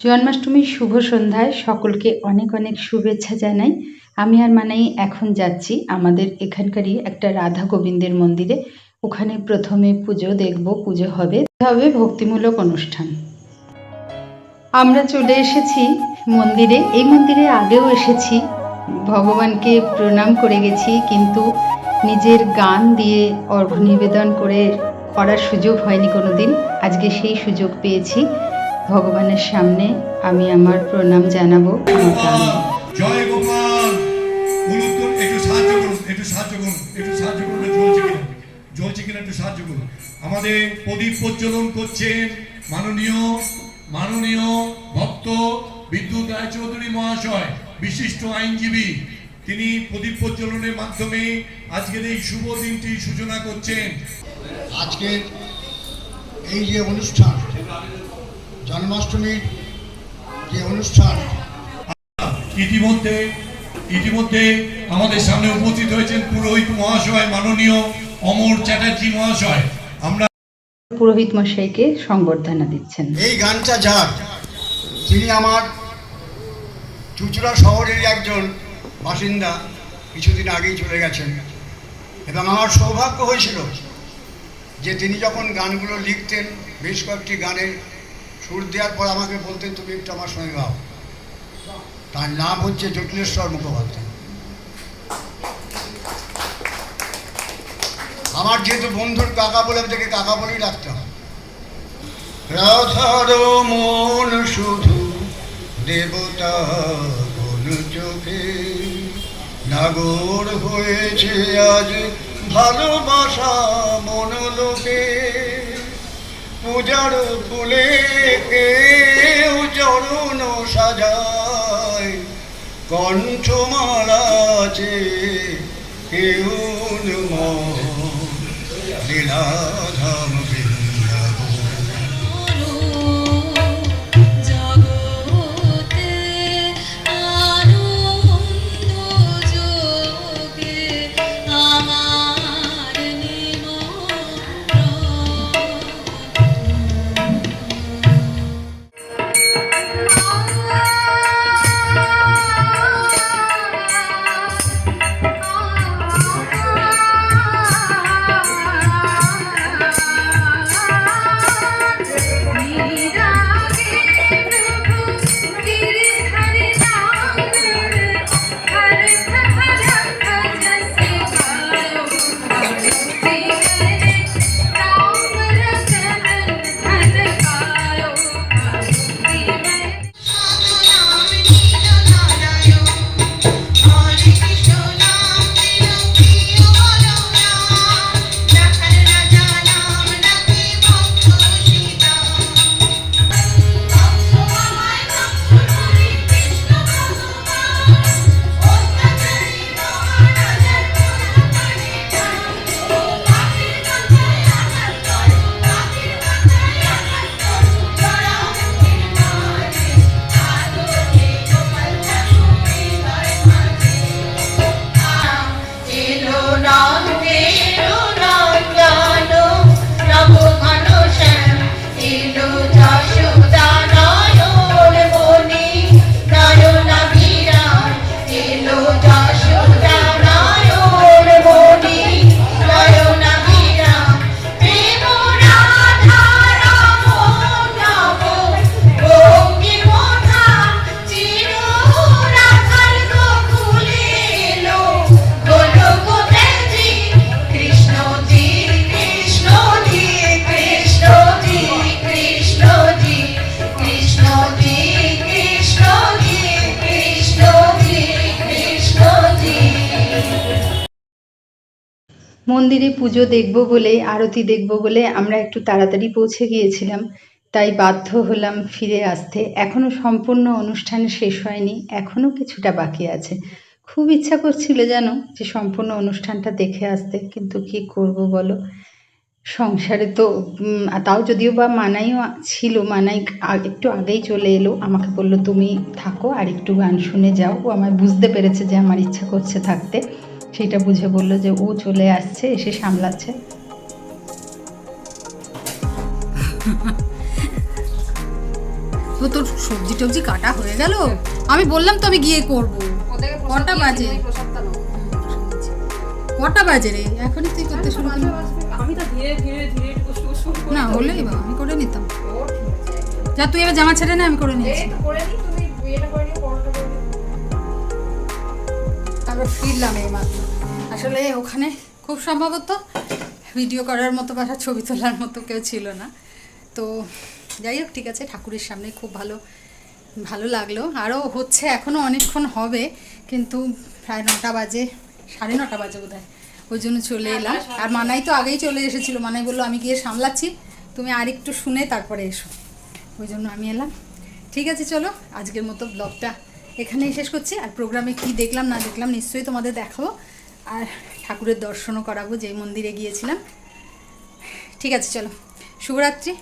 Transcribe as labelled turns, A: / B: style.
A: জন্মাষ্টমীর শুভ সন্ধ্যায় সকলকে অনেক অনেক শুভেচ্ছা জানাই। আমি আর মানাই এখন যাচ্ছি আমাদের এখানকারই একটা রাধা গোবিন্দের মন্দিরে। ওখানে প্রথমে পুজো দেখব, পুজো হবে হবে ভক্তিমূলক অনুষ্ঠান। আমরা চলে এসেছি মন্দিরে। এই মন্দিরে আগেও এসেছি। ভগবানকে প্রণাম করে গেছি, কিন্তু নিজের গান দিয়ে অর্ঘ্য নিবেদন করে করার সুযোগ হয়নি কোনো দিন আজকে সেই সুযোগ পেয়েছি। ভগবানের সামনে আমি আমার প্রণাম জানাব আমার গান
B: জয় গোপাল। একটু সাহায্য করুন একটু সাহায্য করুন একটু সাহায্য করুন জ্বলছে কিনা। জ্বলছে কিনা একটু সাহায্য করুন। আমাদের প্রদীপ প্রজ্বলন করছেন মাননীয় মাননীয় ভক্ত বিদ্যুৎ রায়চৌধুরী মহাশয় বিশিষ্ট আইনজীবী। তিনি প্রদীপ প্রজ্বলনের মাধ্যমে আজকের এই শুভ দিনটি সূচনা করছেন।
C: আজকের এই যে অনুষ্ঠান জন্মাষ্টমীর যে অনুষ্ঠান
B: ইতিমধ্যে ইতিমধ্যে আমাদের সামনে উপস্থিত হয়েছেন পুরোহিত মহাশয় মাননীয় অমর চ্যাটার্জি মহাশয়। আমরা
A: পুরোহিত মশাইকে সংবর্ধনা দিচ্ছেন।
C: এই গানটা যার তিনি আমার চুচুড়া শহরের একজন বাসিন্দা কিছুদিন আগেই চলে গেছেন। এবং আমার সৌভাগ্য হয়েছিল যে তিনি যখন গানগুলো লিখতেন বেশ কয়েকটি গানের সুর দেওয়ার পর আমাকে বলতেন তুমি একটু আমার সঙ্গে গাও। তার নাম হচ্ছে জটিলেশ্বর মুখোপাধ্যায়। আমার যেহেতু বন্ধুর কাকা বলে আমি কাকা বলেই রাখতাম রাধার মন শুধু দেবতা কোন চোখে, নাগর হয়েছে আজ ভালোবাসা মন লোকে পূজার বলে কেউ চরণ সাজায়। কণ্ঠমালা আছে কেউ লীলাধাম
A: মন্দিরে পুজো দেখব বলে, আরতি দেখব বলে আমরা একটু তাড়াতাড়ি পৌঁছে গিয়েছিলাম। তাই বাধ্য হলাম ফিরে আসতে। এখনও সম্পূর্ণ অনুষ্ঠান শেষ হয়নি এখনও কিছুটা বাকি আছে। খুব ইচ্ছা করছিল যেন যে সম্পূর্ণ অনুষ্ঠানটা দেখে আসতে, কিন্তু কি করব বলো? সংসারে তো তাও যদিও বা মানাইও ছিল, মানাই একটু আগেই চলে এলো। আমাকে বলল, তুমি থাকো আর একটু গান শুনে যাও। ও আমায় বুঝতে পেরেছে যে আমার ইচ্ছা করছে থাকতে। সেটা বুঝে বলল যে ও চলে আসছে এসে সামলাচ্ছে। তো তোর সবজি টবজি কাটা হয়ে গেল? আমি বললাম তো আমি গিয়ে করব। কটা বাজে। কটা বাজে রে? এখনই তুই করতে শুরু করলি
C: আমি তো ধীরে ধীরে ধীরে
A: না হলেই বা আমি করে নিতাম। যা তুই এবার জামা ছেড়ে না আমি করে
C: এই
A: নিচ্ছি
C: তো করে
A: তারপর ফিরলাম এই মাত্র আসলে ওখানে খুব সম্ভবত ভিডিও করার মতো বা ছবি তোলার মতো কেউ ছিল না। তো যাই হোক ঠিক আছে ঠাকুরের সামনে খুব ভালো ভালো লাগল। আরও হচ্ছে এখনও অনেকক্ষণ হবে কিন্তু প্রায় নটা বাজে সাড়ে নটা বাজে বোধ হয় ওই জন্য চলে এলাম। আর মানাই তো আগেই চলে এসেছিল। মানাই বলল আমি গিয়ে সামলাচ্ছি। তুমি আর একটু শুনে তারপরে এসো। ওই জন্য আমি এলাম। ঠিক আছে চলো আজকের মতো ব্লগটা এখানেই শেষ করছি। আর প্রোগ্রামে কি দেখলাম না দেখলাম নিশ্চয়ই তোমাদের দেখাবো। আর ঠাকুরের দর্শনও করাবো যে মন্দিরে গিয়েছিলাম। ঠিক আছে, চলো। শুভরাত্রি।